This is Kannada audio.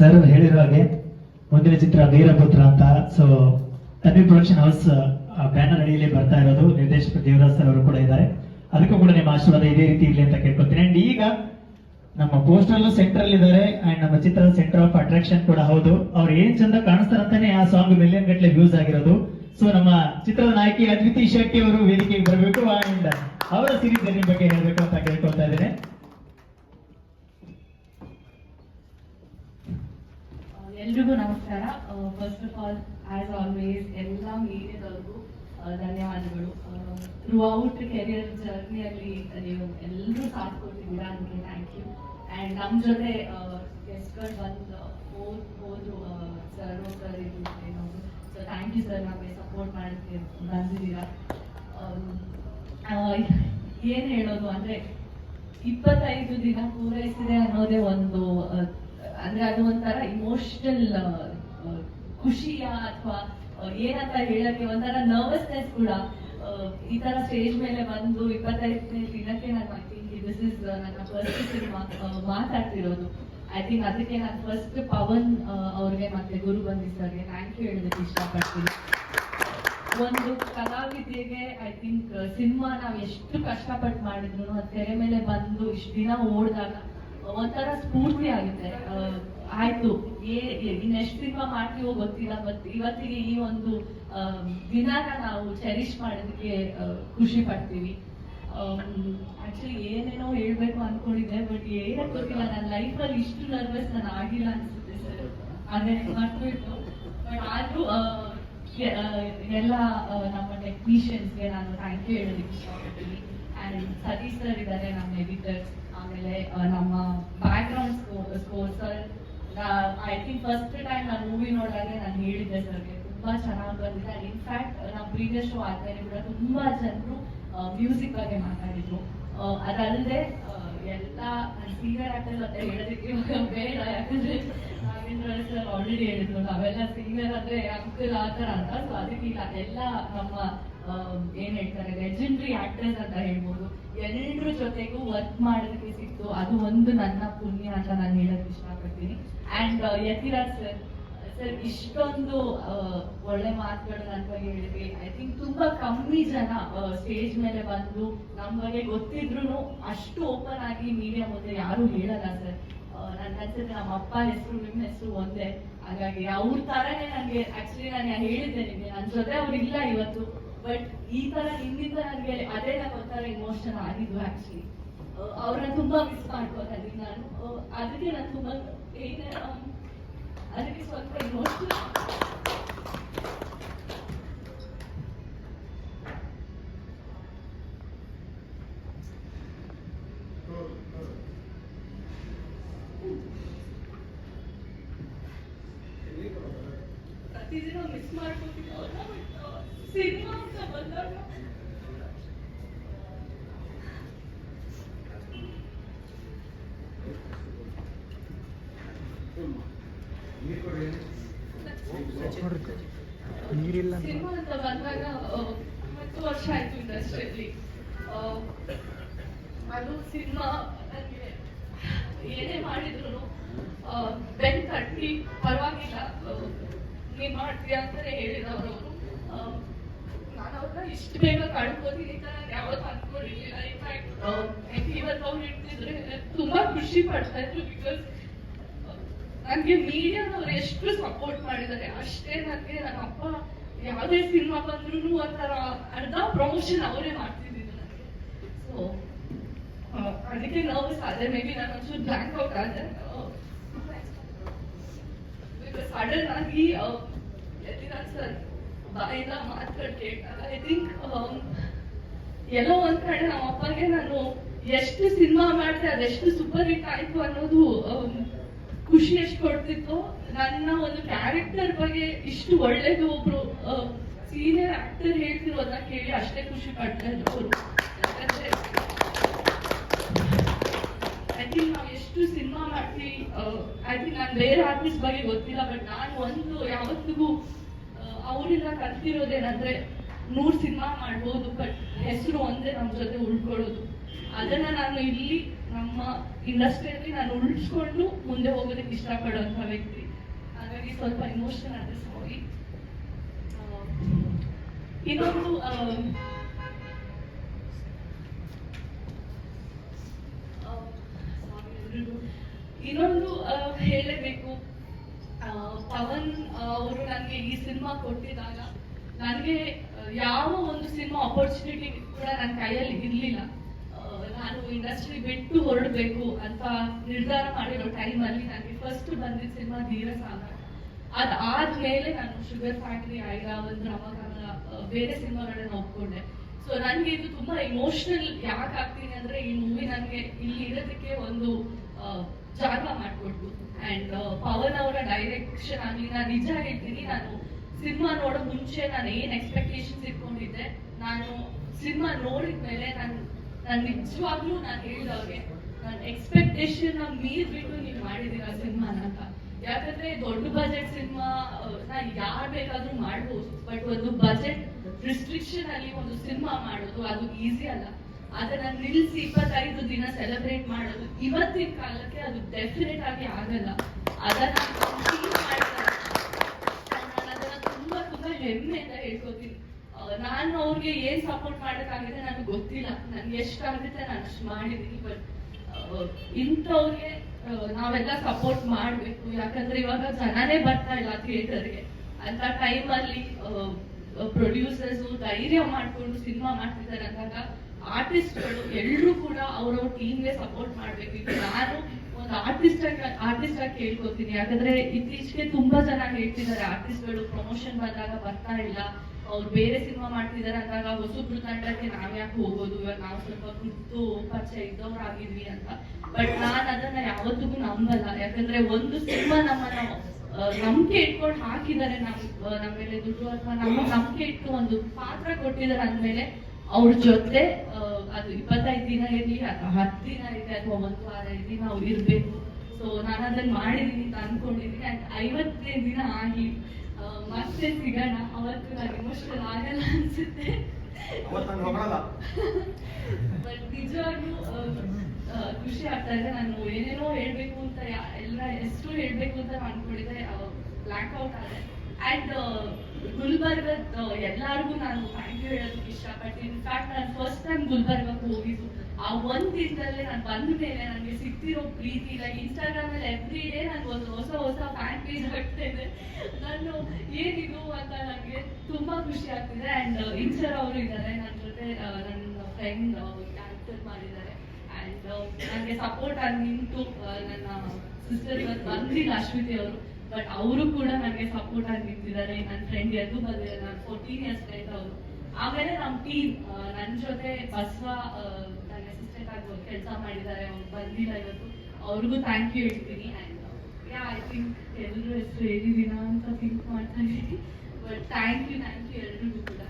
ಸರ್ ಹೇಳಿರೋ ಹಾಗೆ ಮುಂದಿನ ಚಿತ್ರ ವೀರಪುತ್ರ ಅಂತ. So Tanvi production house banner ಅಡಿಯಲ್ಲಿ ಬರ್ತಾ ಇರೋದು ನಿರ್ದೇಶಕ ದೇವರಾಜ್ ಸರ್ ಅವರು ಕೂಡ ಇದ್ದಾರೆ. ಅದಕ್ಕೂ ಕೂಡ ನಿಮ್ಮ ಆಶೀರ್ವಾದ ಇದೇ ರೀತಿ ಇರಲಿ ಅಂತ ಕೇಳ್ಕೊತೀನಿ. ಅಂಡ್ ಈಗ ನಮ್ಮ ಪೋಸ್ಟರ್ ಅಲ್ಲಿ ಇದ್ದಾರೆ. ಅಂಡ್ ನಮ್ಮ ಚಿತ್ರದ ಸೆಂಟರ್ ಆಫ್ ಅಟ್ರಾಕ್ಷನ್ ಕೂಡ ಹೌದು. ಅವ್ರು ಏನ್ ಚಂದ ಕಾಣಿಸ್ತಾರಂತಾನೆ ಆ ಸಾಂಗ್ ಮಿಲಿಯನ್ ಗಟ್ಟಲೆ ವ್ಯೂಸ್ ಆಗಿರೋದು. ಸೊ ನಮ್ಮ ಚಿತ್ರದ ನಾಯಕಿ ಅದ್ವಿತಿ ಶೆಟ್ಟಿ ಅವರು ವೇದಿಕೆಗೆ ಬರಬೇಕು. ಅಂಡ್ ಅವರ ಸಿರಿ ಬಗ್ಗೆ ಹೇಳಬೇಕು ಅಂತ ಕೇಳ್ಕೊಳ್ತಾ ಇದ್ದೇನೆ. ಎಲ್ರಿಗೂ ನಮಸ್ಕಾರ. First of all as always ಎಲ್ಲ ಮೀಡಿಯಾದವ್ರಿಗೂ ಧನ್ಯವಾದಗಳು. ಥ್ರೂ ಔಟ್ ಕೆರಿಯರ್ ಜರ್ನಿಯಲ್ಲಿ ನೀವು ಎಲ್ಲರೂ ಸಾಥ್ ಕೊಟ್ಟಿದ್ದೀರಾ ಅದಕ್ಕೆ ಥ್ಯಾಂಕ್ ಯು ಆ್ಯಂಡ್ ನಮ್ಮ ಜೊತೆ ಗೆಸ್ಟ್ಗಳು ಬಂದು ಹೋದ್ ಹೋದ್ರು ಸರ್ ಸರ್ ಇದು, ಏನೋ ಸೊ ಥ್ಯಾಂಕ್ ಯು ಸರ್ ನಮಗೆ ಸಪೋರ್ಟ್ ಮಾಡ್ತೀವಿ ಬಂದಿದ್ದೀರಾ. ಏನು ಹೇಳೋದು ಅಂದರೆ, ಇಪ್ಪತ್ತೈದು ದಿನ ಪೂರೈಸಿದೆ ಅನ್ನೋದೇ ಒಂದು ಅಂದ್ರೆ ಅದು ಒಂಥರ ಇಮೋಷನಲ್ ಖುಷಿಯ ಅಥವಾ ಏನಂತ ಹೇಳಕ್ಕೆ ಒಂಥರ ನರ್ವಸ್ನೆಸ್ ಕೂಡ ಈ ತರ ಸ್ಟೇಜ್ ಮೇಲೆ ಬಂದು ಇಪ್ಪತ್ತೈದನೇ ದಿನಕ್ಕೆ ನಾನು ಐ ಥಿಂಕ್ ದಿಸ್ ಇಸ್ ನನ್ನ ಫಸ್ಟ್ ಸಿನಿಮಾ ಮಾತಾಡ್ತಿರೋದು. ಐ ಥಿಂಕ್ ಅದಕ್ಕೆ ನಾನು ಫಸ್ಟ್ ಪವನ್ ಅವ್ರಿಗೆ ಮತ್ತೆ ಗುರು ಬಂದಿ ಸರ್ಗೆ ಥ್ಯಾಂಕ್ ಯು ಹೇಳೋದಕ್ಕೆ ಇಷ್ಟಪಡ್ತೀನಿ. ಒಂದು ಕಲಾವಿದೆಗೆ ಐ ಥಿಂಕ್ ಸಿನಿಮಾ ನಾವು ಎಷ್ಟು ಕಷ್ಟಪಟ್ಟು ಮಾಡಿದ್ರು ಅದು ತೆರೆ ಮೇಲೆ ಬಂದು ಇಷ್ಟು ದಿನ ಓಡಿದಾಗ ಒಂಥರ ಸ್ಫೂರ್ತಿ ಆಗಿದೆ ಆಯ್ತು, ಏ ಇನ್ನೆಷ್ಟು ದಿನ ಮಾಡ್ತೀವೋ ಗೊತ್ತಿಲ್ಲ, ಬಟ್ ಇವತ್ತಿಗೆ ಈ ಒಂದು ದಿನಾನ ನಾವು ಚೆರಿಶ್ ಮಾಡೋದಕ್ಕೆ ಖುಷಿ ಪಡ್ತೀವಿ. ಆಕ್ಚುಲಿ ಏನೇನೋ ಹೇಳ್ಬೇಕು ಅನ್ಕೊಂಡಿದ್ದೆ, ಬಟ್ ಏನಕ್ಕೆ ಗೊತ್ತಿಲ್ಲ. ನನ್ನ ಲೈಫಲ್ಲಿ ಇಷ್ಟು ನರ್ವಸ್ ನಾನು ಆಗಿಲ್ಲ ಅನ್ಸುತ್ತೆ ಸರ್. ಅದೇ ಮರ್ತೋಯ್ತು ಬಟ್ ಆದ್ರೂ ಎಲ್ಲ ನಮ್ಮ ಟೆಕ್ನಿಷಿಯನ್ಸ್ಗೆ ನಾನು ಥ್ಯಾಂಕ್ ಯು ಹೇಳೋದಕ್ಕೆ ಇಷ್ಟಪಡ್ತೀನಿ. ಆ್ಯಂಡ್ ಸತೀಶ್ ಸರ್ ಇದ್ದಾರೆ, ನಮ್ಮ ಎಡಿಟರ್ಸ್ ಆಮೇಲೆ ನಮ್ಮ background score sir I think first time ನಾನು ಮೂವಿ ನೋಡಿದಾಗ ನಾನು ಹೇಳಿದ್ದೆ ಸರ್ಗೆ ತುಂಬಾ ಚೆನ್ನಾಗಿ ಬಂದಿದೆ. ಇನ್ಫ್ಯಾಕ್ಟ್ ನಮ್ಮ ಪ್ರೀವಿಯಸ್ ಶೋ ಆದ್ಮೇಲೆ ಕೂಡ ತುಂಬಾ ಜನರು ಮ್ಯೂಸಿಕ್ ಬಗ್ಗೆ ಮಾತಾಡಿದ್ರು. ಅದಲ್ಲದೆ ಎಲ್ಲ ಸೀನಿಯರ್ ಆಕ್ಟರ್ಸ್ ಅಂತ ಹೇಳೋದಕ್ಕೆ ಬೇಡ. ಯಾಕಂದ್ರೆ ನಾಗೇಂದ್ರ ಸರ್ ಆಲ್ರೆಡಿ ಹೇಳಿದ್ರು. ನಾವೆಲ್ಲ ಸೀನಿಯರ್ ಅಂದ್ರೆ ಅಂಕಲ್ ಆ ಥರ ಅಂತ. ಸೊ ಅದಕ್ಕೆ ಈಗ ಎಲ್ಲ ನಮ್ಮ ಏನ್ ಹೇಳ್ತಾರೆ ಲೆಜೆಂಡ್ರಿ ಆಕ್ಟರ್ಸ್ ಅಂತ ಹೇಳ್ಬೋದು. ಎಲ್ಲರ ಜೊತೆಗೂ ವರ್ಕ್ ಮಾಡೋದಕ್ಕೆ ಸಿಕ್ತು ಅದು ಒಂದು ನನ್ನ ಪುಣ್ಯ ಅಂತ ನಾನು ಹೇಳಕ್ ಇಷ್ಟಪಡ್ತೀನಿ. ಅಂಡ್ ಯತಿರಾಜ್ ಸರ್ ಸರ್ ಇಷ್ಟೊಂದು ಒಳ್ಳೆ ಮಾತುಗಳು ನನ್ನ ಬಗ್ಗೆ ಹೇಳಿದ್ರಿ. ಐ ಥಿಂಕ್ ತುಂಬಾ ಕಮ್ಮಿ ಜನ ಸ್ಟೇಜ್ ಮೇಲೆ ಬಂದು ನಮ್ಮ ಬಗ್ಗೆ ಗೊತ್ತಿದ್ರು ಅಷ್ಟು ಓಪನ್ ಆಗಿ ಮೀಡಿಯಾ ಮುಂದೆ ಯಾರು ಹೇಳಲ್ಲ ಸರ್ ನನ್ನ ಅನ್ಸುತ್ತೆ ನಮ್ಮ ಅಪ್ಪ ಹೆಸರು, ನಿಮ್ಮ ಹೆಸರು ಒಂದೇ. ಹಾಗಾಗಿ ಅವ್ರ ತರನೇ ನನಗೆ ಆಕ್ಚುಲಿ ನಾನು ಹೇಳಿದ್ದೆ ನಿಮಗೆ. ನನ್ನ ಜೊತೆ ಅವ್ರು ಇಲ್ಲ ಇವತ್ತು. ಬಟ್ ಈ ತರ ನಿಮ್ಮಿಂದ ನನಗೆ ಅದೇ ಒಂಥರ ಇಮೋಷನ್ ಆಗಿದ್ದು ಆಕ್ಚುಲಿ ಅವ್ರನ್ನ ತುಂಬಾ ಮಿಸ್ ಮಾಡ್ಕೋತಾ ಇದ್ದೀನಿ ನಾನು ಆ, ಅದಕ್ಕೆ ನಾನು ತುಂಬಾ ಏನೇ ಆ, ಅದಕ್ಕೆ ಸ್ವಲ್ಪ ಇಮೋಷನಲ್ ಪ್ರತಿದಿನ ಮಿಸ್ ಮಾಡ್ಕೋತೀನಿ ಅವ್ರನ್ನ ಬಟ್ ಸಿನಿಮಾ ಅಂತ ಬಂದಾಗ ನೀರಿಲ್ಲ ಸಿನಿಮಾ ಅಂತ ಬಂದಾಗ ಆ, ಹತ್ತು ವರ್ಷ ಆಯ್ತು ಇಂಡಸ್ಟ್ರಿಯಲ್ಲಿ ಅದು ಸಿನಿಮಾ ನನಗೆ ಏನೇ ಮಾಡಿದ್ರು ಬೆನ್ ಪರವಾಗಿಲ್ಲ. ನೀ ಮಾಡ್ತೀಯ ಅಂತಾನೆ ಹೇಳಿದವರು. ನಾನು ಅವ್ರನ್ನ ಇಷ್ಟು ಬೇಗ ಕಳ್ಕೊತೀನಿ ಅಂತ ನಾನು ಯಾವತ್ತೂ ಅನ್ಕೊಂಡಿರ್ಲಿಲ್ಲ. ಅವ್ರು ತುಂಬಾ ಖುಷಿ ಪಡ್ತಾ ಇದ್ರು ಬಿಕಾಸ್ ನನಗೆ ಮೀಡಿಯಾದವ್ರು ಎಷ್ಟು ಸಪೋರ್ಟ್ ಮಾಡಿದ್ದಾರೆ ಅಷ್ಟೇ ನನಗೆ ನನ್ನ ಅಪ್ಪ ಯಾವುದೇ ಸಿನಿಮಾ ಬಂದ್ರು ಒಂಥರ ಅರ್ಧ ಪ್ರಮೋಷನ್ ಅವರೇ ಮಾಡ್ತಿದ್ರು ನನಗೆ ಸೊ ಅದಕ್ಕೆ ನರ್ವಸ್ ಆದ್ರೆ ಮೇ ಬಿ ನಾನು ಒಂಚೂರು ಬ್ಲ್ಯಾಂಕ್ ಔಟ್ ಆದೆ. ಸಡನ್ ಆಗಿ ಯತಿರಾಜ್ ಸರ್ ಬಾಯಿಂದ ಮಾತುಗಳು ಕೇಳ್ತಾರೆ ಐ ಥಿಂಕ್ ಎಲ್ಲೋ ಒಂದ್ ಕಡೆ ನಮ್ಮ ಅಪ್ಪಗೆ ನಾನು ಎಷ್ಟು ಸಿನಿಮಾ ಮಾಡಿದೆ ಅದೆಷ್ಟು ಸೂಪರ್ ಹಿಟ್ ಆಯ್ತು ಅನ್ನೋದು ಆಮ್, ಖುಷಿ ಎಷ್ಟು ಕೊಡ್ತಿತ್ತು ನನ್ನ ಒಂದು ಕ್ಯಾರೆಕ್ಟರ್ ಬಗ್ಗೆ ಇಷ್ಟು ಒಳ್ಳೇದು ಒಬ್ರು ಸೀನಿಯರ್ ಆಕ್ಟರ್ ಹೇಳ್ತಿರೋದನ್ನ ಕೇಳಿ ಅಷ್ಟೇ ಖುಷಿ ಪಡ್ತಾ ಇದ್ರು ಅವರು. ಐ ಥಿಂಕ್ ನಾವು ಎಷ್ಟು ಸಿನಿಮಾ ಮಾಡ್ತೀವಿ ಐ ಥಿಂಕ್ ನಾನು ಬೇರೆ ಆರ್ಟಿಸ್ಟ್ ಬಗ್ಗೆ ಗೊತ್ತಿಲ್ಲ ಬಟ್ ನಾನು ಒಂದು ಯಾವತ್ತಿಗೂ ಅವರಿಂದ ಕಲ್ತಿರೋದೇನಂದ್ರೆ ನೂರ್ ಸಿನಿಮಾ ಮಾಡ್ಬೋದು ಬಟ್ ಹೆಸರು ಒಂದೇ ನಮ್ಮ ಜೊತೆ ಉಳ್ಕೊಳ್ಳೋದು. ಅದನ್ನ ನಾನು ಇಲ್ಲಿ ನಮ್ಮ ಇಂಡಸ್ಟ್ರಿಯಲ್ಲಿ ನಾನು ಉಳಿಸ್ಕೊಂಡು ಮುಂದೆ ಹೋಗೋದಕ್ಕೆ ಇಷ್ಟಪಡುವಂತಹ ವ್ಯಕ್ತಿ. ಹಾಗಾಗಿ ಸ್ವಲ್ಪ ಇಮೋಷನ್ ಆದ್ರೆ ಸಾರಿ ಇನ್ನೊಂದು ಇನ್ನೊಂದು ಹೇಳಬೇಕು ಪವನ್ ಅವರು ನನಗೆ ಈ ಸಿನಿಮಾ ಕೊಟ್ಟಿದಾಗ ನನಗೆ ಯಾವ ಒಂದು ಸಿನಿಮಾ ಅಪರ್ಚುನಿಟಿ ಕೂಡ ನನ್ನ ಕೈಯಲ್ಲಿ ಇರಲಿಲ್ಲ. ನಾನು ಇಂಡಸ್ಟ್ರಿ ಬಿಟ್ಟು ಹೊರಡಬೇಕು ಅಂತ ನಿರ್ಧಾರ ಮಾಡಿರೋ ಅಲ್ಲಿ ನನಗೆ ಫಸ್ಟ್ ಬಂದಿದ್ದ ಸಿನಿಮಾ ಧೀರ ಸಾಗರ ಅದಾದ್ಮೇಲೆ ನಾನು ಶುಗರ್ ಫ್ಯಾಕ್ಟ್ರಿ ಐರಾವತ್ ಒಂದು ಅವಾಗ ಬೇರೆ ಸಿನಿಮಾಗಳನ್ನ ಒಪ್ಕೊಂಡೆ ಸೊ ನನಗೆ ಇದು ತುಂಬಾ ಇಮೋಷನಲ್ ಯಾಕೆ ಆಗ್ತೀನಿ ಅಂದ್ರೆ ಈ ಮೂವಿ ನನಗೆ ಇಲ್ಲಿ ಇರೋದಕ್ಕೆ ಒಂದು ಜಾಗ ಮಾಡಿಕೊಟ್ಟು ಅಂಡ್ ಪವನ್ ಅವರ ಡೈರೆಕ್ಷನ್ ಆಗಲಿ ನಾನು ನಿಜ ಹೇಳ್ತೀನಿ, ನಾನು ಸಿನಿಮಾ ನೋಡೋ ಮುಂಚೆ ನಾನು ಏನ್ ಎಕ್ಸ್ಪೆಕ್ಟೇಷನ್ಸ್ ಇಟ್ಕೊಂಡಿದ್ದೆ, ನಾನು ಸಿನಿಮಾ ನೋಡಿದ್ಮೇಲೆ ನಾನು ನಾನು ನಿಜವಾಗ್ಲೂ ನಾನು ಹೇಳಿದವ್ರಿಗೆ ನನ್ನ ಎಕ್ಸ್ಪೆಕ್ಟೇಷನ್ ಮೀರ್ಬಿಟ್ಟು ನೀವು ಮಾಡಿದೀರ ಸಿನಿಮಾನ ಅಂತ. ಯಾಕಂದ್ರೆ ದೊಡ್ಡ ಬಜೆಟ್ ಸಿನಿಮಾ ನಾ ಯಾರ್ ಬೇಕಾದ್ರೂ ಮಾಡ್ಬೋದು ಬಟ್ ಒಂದು ಬಜೆಟ್ ರಿಸ್ಟ್ರಿಕ್ಷನ್ ಅಲ್ಲಿ ಒಂದು ಸಿನಿಮಾ ಮಾಡೋದು ಅದು ಈಸಿ ಅಲ್ಲ. ಅದನ್ನ ನಿಲ್ಸಿ ಇಪ್ಪತ್ತೈದು ದಿನ ಸೆಲೆಬ್ರೇಟ್ ಮಾಡೋದು ಇವತ್ತಿನ ಕಾಲಕ್ಕೆ ಅದು ಡೆಫಿನೆಟ್ ಆಗಿ ಆಗಲ್ಲ. ಅದನ್ನ. ನಾನು ತುಂಬಾ ತುಂಬಾ ಹೆಮ್ಮೆಯಿಂದ ಹೇಳ್ಕೊತೀನಿ. ನಾನು ಅವ್ರಿಗೆ ಏನ್ ಸಪೋರ್ಟ್ ಮಾಡಕ್ಕಾಗಿದೆ ನನಗೆ ಗೊತ್ತಿಲ್ಲ. ನನ್ಗೆ ಎಷ್ಟಾಗುತ್ತೆ ನಾನು ಅಷ್ಟು ಮಾಡಿದೀನಿ ಬಟ್ ಇಂಥವ್ರಿಗೆ ನಾವೆಲ್ಲ ಸಪೋರ್ಟ್ ಮಾಡ್ಬೇಕು. ಯಾಕಂದ್ರೆ ಇವಾಗ ಜನನೇ ಬರ್ತಾ ಇಲ್ಲ ಥಿಯೇಟರ್ಗೆ ಅಂತ ಟೈಮಲ್ಲಿ ಪ್ರೊಡ್ಯೂಸರ್ಸ್ ಧೈರ್ಯ ಮಾಡ್ಕೊಂಡು ಸಿನಿಮಾ ಮಾಡ್ತಿದ್ದಾರೆ ಅಂದಾಗ ಆರ್ಟಿಸ್ಟ್ಗಳು ಎಲ್ಲರೂ ಕೂಡ ಅವ್ರವ್ರ ಟೀಮ್ಗೆ ಸಪೋರ್ಟ್ ಮಾಡ್ಬೇಕು. ನಾನು ಒಂದು ಆರ್ಟಿಸ್ಟ್ ಆರ್ಟಿಸ್ಟ್ ಆಗಿ ಕೇಳ್ಕೊತೀನಿ ಯಾಕಂದ್ರೆ ಇತ್ತೀಚೆಗೆ ತುಂಬಾ ಜನ ಹೇಳ್ತಿದ್ದಾರೆ ಆರ್ಟಿಸ್ಟ್ಗಳು ಪ್ರಮೋಷನ್ ಬಂದಾಗ ಬರ್ತಾ ಇಲ್ಲ. ಅವ್ರು ಬೇರೆ ಸಿನಿಮಾ ಮಾಡ್ತಿದ್ದಾರೆ ಅಂದಾಗ ಹೊಸಬ್ರು ತಂಡಕ್ಕೆ ನಾವ್ ಯಾಕೆ ಹೋಗೋದು? ಇವಾಗ ನಾವು ಸ್ವಲ್ಪ ಗುರ್ತು ಪರಿಚಯ ಇದ್ದವ್ರಾಗಿದ್ವಿ ಅಂತ. ಬಟ್ ನಾನ್ ಅದನ್ನ ಯಾವತ್ತಿಗೂ ನಂಬಲ್ಲ. ಯಾಕಂದ್ರೆ ಒಂದು ಸಿನಿಮಾ ನಮ್ಮನ್ನ ನಂಬಿಕೆ ಇಟ್ಕೊಂಡು ಹಾಕಿದ್ದಾರೆ ನಮ್ ನಮ್ಮ ಮೇಲೆ ದುಡ್ಡು ಅಥವಾ ನಮ್ಮ ನಂಬಿಕೆ ಇಟ್ಟು ಒಂದು ಪಾತ್ರ ಕೊಟ್ಟಿದ್ದಾರೆ ಅಂದ್ಮೇಲೆ ಅವ್ರ ಜೊತೆ ಅದು ಇಪ್ಪತ್ತೈದು ದಿನ ಇರಲಿ ಅಥವಾ ಹತ್ತು ದಿನ ಇರಲಿ ಅಥವಾ ಒಂದು ವಾರ ಇರಲಿ ನಾವು ಇರ್ಬೇಕು. ಸೊ ನಾನು ಅದನ್ನ ಮಾಡಿದೀನಿ ಅಂತ ಅನ್ಕೊಂಡಿದೀನಿ. ಅಂಡ್ ಐವತ್ತನೇ ದಿನ ಆಗಿ ಆ, ಮತ್ತೆ ಸಿಗೋಣ. ಅವತ್ತು ನಾನು ಇಮೋಷನಲ್ ಆಗಲ್ಲ ಅನ್ಸುತ್ತೆ. ಬಟ್ ನಿಜವಾಗ್ಲೂ ಖುಷಿ ಆಗ್ತಾ ಇದೆ. ನಾನು ಏನೇನೋ ಹೇಳ್ಬೇಕು ಅಂತ ಎಲ್ಲ ಎಷ್ಟು ಹೇಳ್ಬೇಕು ಅಂತ ಅನ್ಕೊಂಡಿದ್ದೆ. ಬ್ಲ್ಯಾಕ್ ಔಟ್ ಆದೆ. ಅಂಡ್ ಗುಲ್ಬರ್ಗದ ಎಲ್ಲರಿಗೂ ನಾನು ಥ್ಯಾಂಕ್ ಯು ಹೇಳೋದಕ್ಕೆ ಇಷ್ಟಪಟ್ಟು ಇನ್ಫ್ಯಾಕ್ಟ್ ನಾನು ಫಸ್ಟ್ ಟೈಮ್ ಗುಲ್ಬರ್ಗಕ್ಕೆ ಹೋಗಿದ್ದು. ಆ ಒಂದ್ ದಿನದಲ್ಲೇ ನಾನು ಬಂದ ಮೇಲೆ ನನಗೆ ಸಿಕ್ತಿರೋ ಪ್ರೀತಿ ಲೈಕ್ ಇನ್ಸ್ಟಾಗ್ರಾಮ್ ಅಲ್ಲಿ ಎವ್ರಿ ಡೇ ನಾನು ಒಂದು ಹೊಸ ಹೊಸ ಫ್ಯಾನ್ ಪೇಜ್ ಆಗ್ತಾ ಇದೆ. ನಾನು ಏನಿದು ಅಂತ ನನಗೆ ತುಂಬಾ ಖುಷಿ ಆಗ್ತಿದೆ. ಅಂಡ್ ಇನ್ಸರ್ ಅವರು ಇದ್ದಾರೆ. ನನ್ನ ಜೊತೆ ನನ್ನ ಫ್ರೆಂಡ್ ಕ್ಯಾರೆಕ್ಟರ್ ಮಾಡಿದ್ದಾರೆ. ಅಂಡ್ ನನಗೆ ಸಪೋರ್ಟ್ ಆಗಿ ನಿಂತು ನನ್ನ ಸಿಸ್ಟರ್ ಇವತ್ತು ಬಂದಿಲ್ಲ ಅಶ್ವಿತಿ ಅವರು. ಬಟ್ ಅವರು ಕೂಡ ನನಗೆ ಸಪೋರ್ಟ್ ಆಗಿ ನಿಂತಿದ್ದಾರೆ. ನನ್ನ ಫ್ರೆಂಡ್ ಎದ್ದು ಬಂದಿದ್ದಾರೆ. ನನ್ನ ಫೋರ್ಟೀನ್ ಇಯರ್ಸ್ ಫ್ರೆಂಡ್ ಅವರು. ಆಮೇಲೆ ನಮ್ಮ ಟೀಮ್ ನನ್ನ ಜೊತೆ ಬಸವ ನನ್ನ ಅಸಿಸ್ಟೆಂಟ್ ಆಗಿ ಕೆಲಸ ಮಾಡಿದ್ದಾರೆ. ಅವ್ರು ಬಂದಿಲ್ಲ ಇವತ್ತು. ಅವ್ರಿಗೂ ಥ್ಯಾಂಕ್ ಯು ಹೇಳ್ತೀನಿ. ಆ್ಯಂಡ್ ಯಾ ಐ ಥಿಂಕ್ ಎಲ್ಲರೂ ಹೆಸರು ಹೇಳಿದ್ದೀನ ಅಂತ ಥಿಂಕ್ ಮಾಡ್ತಾ ಇದ್ದೀನಿ. But thank you thank you ಎಲ್ರಿಗೂ ಕೂಡ.